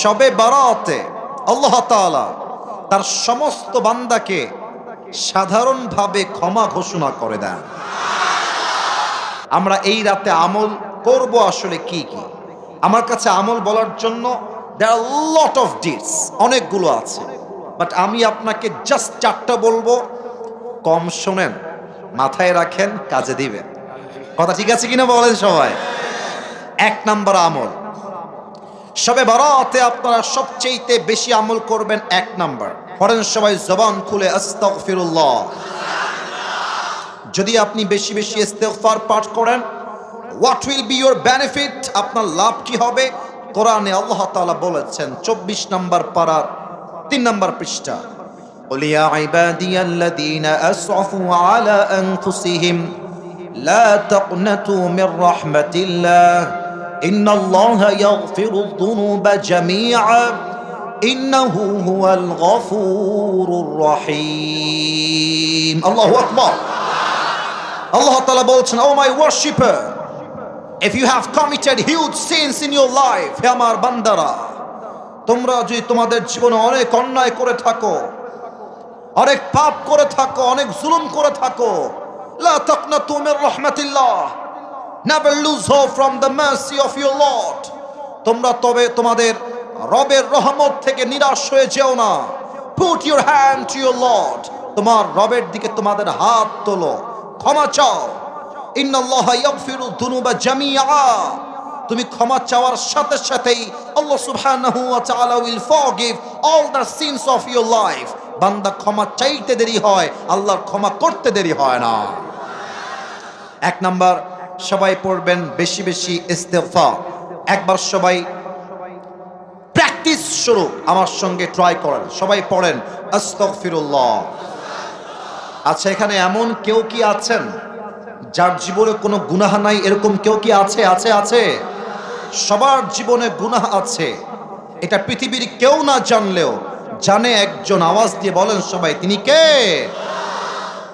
সবে বারাতে আল্লাহ তাআলা তার সমস্ত বান্দাকে সাধারণভাবে ক্ষমা ঘোষণা করে দেন। আমরা এই রাতে আমল করব আসলে কি কি? আমার কাছে আমল বলার জন্য দেয়ার লট অফ ডিটস অনেকগুলো আছে। বাট আমি আপনাকে জাস্ট চারটা বলব। কম শোনেন, মাথায় রাখেন, কাজে দিবেন। কথা ঠিক আছে কিনা বলেন সবাই? এক নাম্বার আমল। সবে বারাতে আপনারা সবচেয়েতে বেশি আমল করবেন এক নাম্বার পড়েন সবাই জবান খুলে আস্তাগফিরুল্লাহ যদি আপনি বেশি বেশি ইস্তেগফার পাঠ করেন what will be your benefit আপনার লাভ কি হবে কোরআনে আল্লাহ তাআলা বলেছেন চব্বিশ নম্বর পারার তিন নম্বর পৃষ্ঠা قل يا عبادي الذين أسرفوا على أنفسهم لا تقنطوا من رحمة الله إن الله يغفر الذنوب جميعا إنه هو الغفور الرحيم الله أكبر Allah Ta'ala বলছেন O my worshipper if you have committed huge sins in your life হে আমার বান্দারা তোমরা যদি তোমাদের জীবনে অনেক অন্যায় করে থাকো অনেক পাপ করে থাকো অনেক জুলুম করে থাকো লা তাকনাতু মির রাহমাতিল্লাহ never lose hope from the mercy of your lord তোমরা তবে তোমাদের রবের রহমত থেকে নিরাশ হয়ে যেও না। Put your hand to your lord তোমার রবের দিকে তোমাদের হাত তোলো। ক্ষমা চাও। তুমি ক্ষমা চাওয়ার সাথে সাথেই আল্লাহ সুবহানাহু ওয়া তাআলা will forgive all the sins of your life. বান্দা ক্ষমা চাইতে দেরি হয়, আল্লাহর ক্ষমা করতে দেরি হয় না। এক নাম্বার সবাই পড়বেন বেশি বেশি ইস্তেফা একবার সবাই প্র্যাকটিস শুরু, আমার সঙ্গে ট্রাই করেন, সবাই পড়েন, আস্তাগফিরুল্লাহ। আচ্ছা এখানে এমন কেউ কি আছেন যার জীবনে কোনো গুনাহ নাই? এরকম কেউ কি আছে? আছে আছে? সবার জীবনে গুনাহ আছে। এটা পৃথিবীর কেউ না জানলেও জানে একজন, আওয়াজ দিয়ে বলেন সবাই, তিনি কে?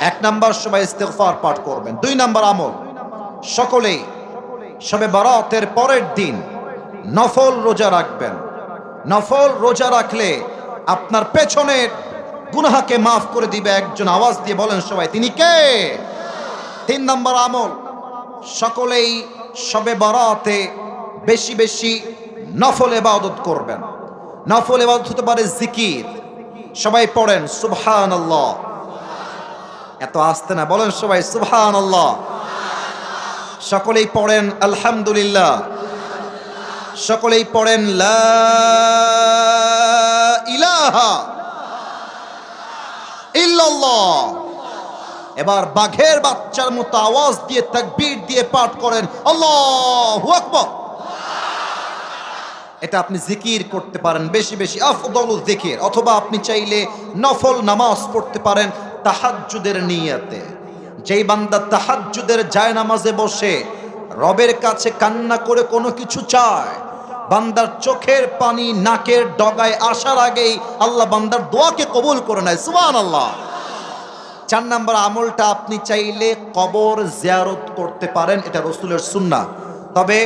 এক নাম্বার সবাই ইস্তেগফার পাঠ করবেন। দুই নাম্বার আমল, সকলেই সবে বারাতের পরের দিন নফল রোজা রাখবেন। নফল রোজা রাখলে আপনার পেছনের গুনাহাকে মাফ করে দিবে একজন। আওয়াজ দিয়ে বলেন সবাই, তিনি কে? তিন নম্বর আমল, সকলেই সবে বারাতে বেশি বেশি নফল এবাদত করবেন। নফল এবাদত হতে পারে জিকির। সবাই পড়েন সুবহান আল্লাহ এত আসতে না, বলেন সবাই সুবহান আল্লাহ সকলেই পড়েন আলহামদুলিল্লাহ। সকলেই পড়েন লা ইলাহা এবার বাঘের বাচ্চার মতো আওয়াজ দিয়ে, তাকবীর দিয়ে পাঠ করেন, আল্লাহু এটা আপনি জিকির করতে পারেন, বেশি বেশি, আফদল জিকির, অথবা আপনি চাইলে নফল নামাজ পড়তে পারেন। তাহাজ্জুদের নিয়াতে। যেই বান্দা তাহাজ্জুদের যায় নামাজে বসে, রবের কাছে কান্না করে কোনো কিছু চায়, বান্দার চোখের পানি নাকের ডগায় আসার আগেই আল্লাহ বান্দার দোয়াকে কবুল করে নেয়। সুবান আল্লাহ চার নাম্বার আমলটা আপনি চাইলে কবর জিয়ারত করতে পারেন, এটা রসুলের সুন্না তবে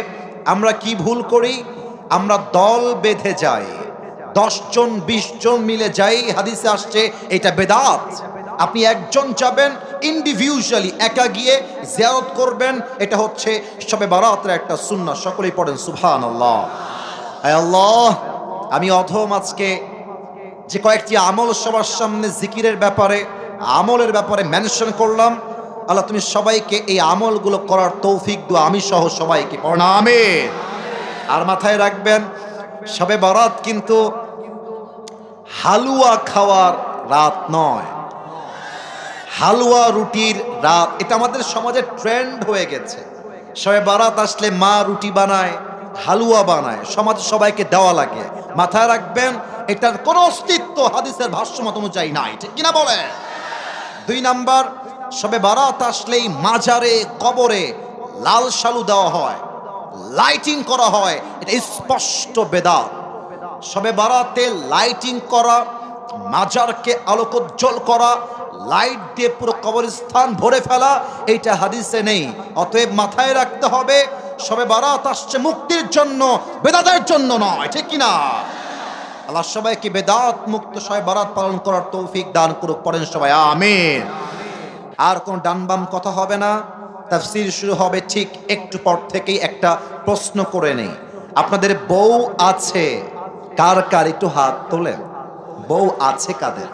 আমরা কি ভুল করি? আমরা দল বেঁধে যাই, দশজন বিশ জন মিলে যাই, হাদিসে আসছে, এটা বেদাত। আপনি একজন যাবেন ইন্ডিভিজুয়ালি একা গিয়ে জিয়ারত করবেন, এটা হচ্ছে সবে বারাতের একটা সুন্না সকলেই পড়েন সুবহান আল্লাহ আল্লাহ, আমি অধম আজকে যে কয়েকটি আমল সবার সামনে জিকিরের ব্যাপারে, আমলের ব্যাপারে মেনশন করলাম। আল্লাহ, তুমি সবাইকে এই আমলগুলো করার তৌফিক দু আমি সহ সবাইকে প্রণামে আর মাথায় রাখবেন, সবে বরাত কিন্তু হালুয়া খাওয়ার রাত নয়। হালুয়া রুটির রাত এটা আমাদের সমাজে ট্রেন্ড হয়ে গেছে। সবে বারাত আসলে মা রুটি বানায়, হালুয়া বানায়, সমাজে সবাইকে দেওয়া লাগে। মাথায় রাখবেন, এটার কোনো অস্তিত্ব হাদিসের ভাষ্য মত অনুযায়ী নাই, ঠিক কিনা বলে দুই নাম্বার, সবে বারাত আসলেই মাজারে, কবরে লাল শালু দেওয়া হয় লাইটিং করা হয়, এটা স্পষ্ট বেদাত। সবে বারাতে লাইটিং করা, মাজারকে আলোকোজ্জ্বল করা লাইট দিয়ে পুরো কবরস্থান ভরে ফেলা, এইটা হাদিসে নেই। অতএব মাথায় রাখতে হবে, সবে বারাত আসছে মুক্তির জন্য, বেদাতের জন্য নয়, ঠিক কিনা? আল্লাহ সবাইকে বেদাত মুক্ত, সবাই বারাত পালন করার তৌফিক দান করুক, পড়েন সবাই, আমিন। আর কোন ডান বাম কথা হবে না, তাফসির শুরু হবে ঠিক একটু পর থেকেই একটা প্রশ্ন করে নেই। আপনাদের বউ আছে, কার কার একটু হাত তোলেন? বউ আছে কাদের?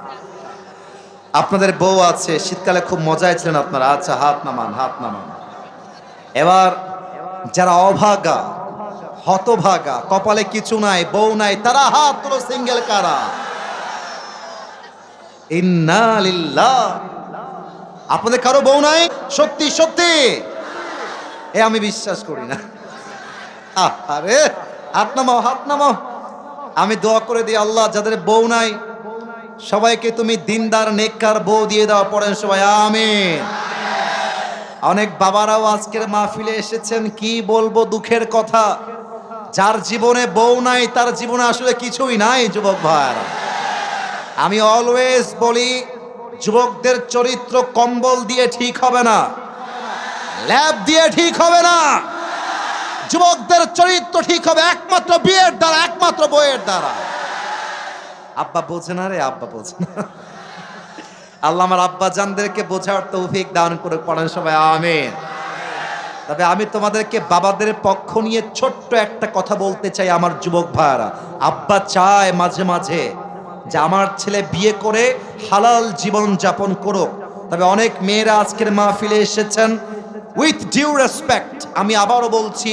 আপনাদের বউ আছে, শীতকালে খুব মজায় ছিলেন আপনারা। আচ্ছা হাত নামান হাত নামান। এবার যারা অভাগা, হতভাগা, কপালে কিছু নাই, বউ নাই, তারা হাত তোলো সিঙ্গেল কারা? আপনাদের কারও বউ নাই? সত্যি সত্যি এ, আমি বিশ্বাস করি না। আরে হাত নামাও হাত নামাও। আমি দোয়া করে দিই, আল্লাহ, যাদের বউ নাই সবাইকে তুমি দিনদার, নেককার বউ দিয়ে দাও পড়েন সবাই, আমিন। অনেক বাবারাও আজকের মাহফিলে এসেছেন, কি বলব দুঃখের কথা। যার জীবনে বউ নাই, তার জীবনে আসলে কিছুই নাই, যুবক ভাইয়ারা। আমি অলওয়েজ বলি, যুবকদের চরিত্র কম্বল দিয়ে ঠিক হবে না, ল্যাব দিয়ে ঠিক হবে না। যুবকদের চরিত্র ঠিক হবে একমাত্র বিয়ের দ্বারা, একমাত্র বইয়ের দ্বারা। আব্বা বোঝে না রে, আব্বা বোঝে না। আল্লাহ আমার আব্বা জানদেরকে বোঝার তৌফিক দান করে পড়েন সবাই, আমিন। তবে আমি তোমাদেরকে বাবাদের পক্ষ নিয়ে ছোট্ট একটা কথা বলতে চাই আমার যুবক ভাইয়ারা। আব্বা চায় মাঝে মাঝে যে আমার ছেলে বিয়ে করে হালাল জীবন যাপন করুক। তবে অনেক মেয়েরা আজকের মাহফিলে এসেছেন উইথ ডিউ রেসপেক্ট আমি আবারও বলছি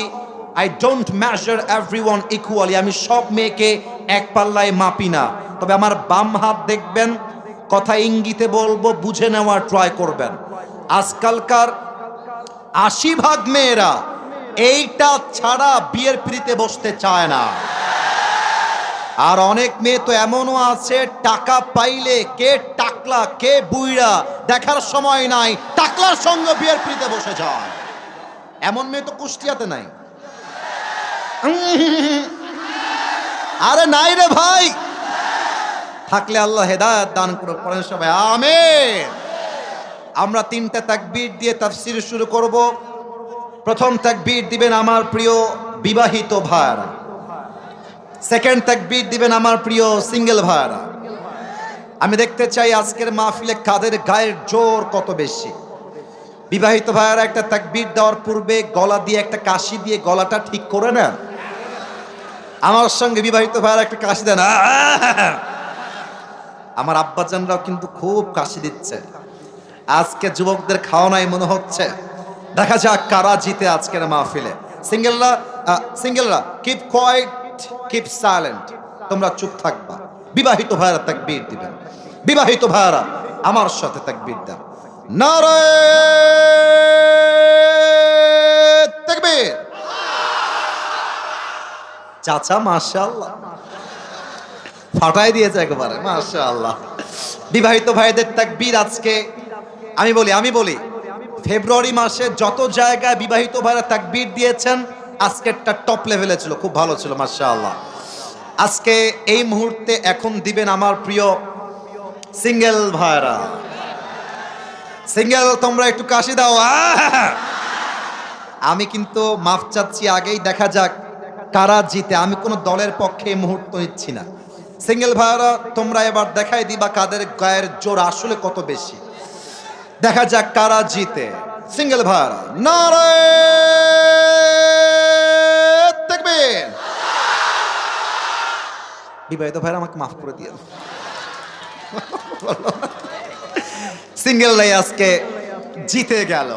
I don't measure everyone equally আমি সব মেয়েকে এক পাল্লায় মাপি না। তবে আমার বাম হাত দেখবেন, কথা ইঙ্গিতে বলব, বুঝে নেওয়ার ট্রাই করবেন। আজকালকার আশি ভাগ মেয়েরা এইটা ছাড়া বিয়ের পিড়িতে বসতে চায় না। আর অনেক মেয়ে তো এমনও আছে, টাকা পাইলে কে টাকলা, কে বুইড়া, দেখার সময় নাই, টাকলার সঙ্গে বিয়ের পিড়িতে বসে যায়। এমন মেয়ে তো কুষ্টিয়াতে নাই। আরে নাই রে ভাই! থাকলে আল্লাহ হেদায়ত দান করে পড়েন সবাই, আমেন। আমরা তিনটা তাকবীর দিয়ে তাফসির শুরু করব। প্রথম তাকবীর দিবেন আমার প্রিয় বিবাহিত ভাইয়ারা। সেকেন্ড তাকবীর দিবেন আমার প্রিয় সিঙ্গেল ভাইয়ারা। আমি দেখতে চাই আজকের মাহফিলে কাদের গায়ের জোর কত বেশি। বিবাহিত ভাইয়ারা, একটা তাকবীর দেওয়ার পূর্বে গলা দিয়ে, একটা কাশি দিয়ে গলাটা ঠিক করে নেন। আমার সঙ্গে বিবাহিত ভাইয়ারা, একটা কাশি দেন! আমার আব্বাজানরাও কিন্তু খুব কাশি দিচ্ছে। আজকে যুবকদের খাওয়া নাই মনে হচ্ছে, দেখা যাক কারা জিতে আজকের মাহফিলে। সিঙ্গেলরা সিঙ্গেলরা কিপ কোয়াইট কিপ সাইলেন্ট তোমরা চুপ থাকবা। বিবাহিত ভাইরা তাকবীর দিবেন। বিবাহিত ভাইরা আমার সাথে তাকবীর দেন। নারায় তাকবীর। চাচা, মাশাআল্লাহ। ফাটাই দিয়েছে একেবারে, মাশাআল্লাহ। বিবাহিত ভাইদের তাকবীর আজকে, আমি বলি আমি বলি, ফেব্রুয়ারি মাসে যত জায়গায় বিবাহিত ভাইরা তাকবীর দিয়েছেন, আজকেরটা টপ লেভেলে ছিল, খুব ভালো ছিল, মাশাআল্লাহ। আজকে এই মুহূর্তে এখন দিবেন আমার প্রিয় সিঙ্গেল ভাইরা। সিঙ্গেল, তোমরা একটু কাশি দাও! আমি কিন্তু মাফ চাচ্ছি আগেই, দেখা যাক কারা জিতে, আমি কোনো দলের পক্ষে মুহূর্ত নিচ্ছি না। সিঙ্গেল ভাইরা তোমরা এবার দেখাই দিবা কাদের গায়ের জোর আসলে কত বেশি। দেখা যাক কারা জিতে। সিঙ্গেল ভাইরা নারে দেখবেন। বিবাহিত ভাইরা আমাকে মাফ করে দিয়ে সিঙ্গেল নাই আজকে, জিতে গেল।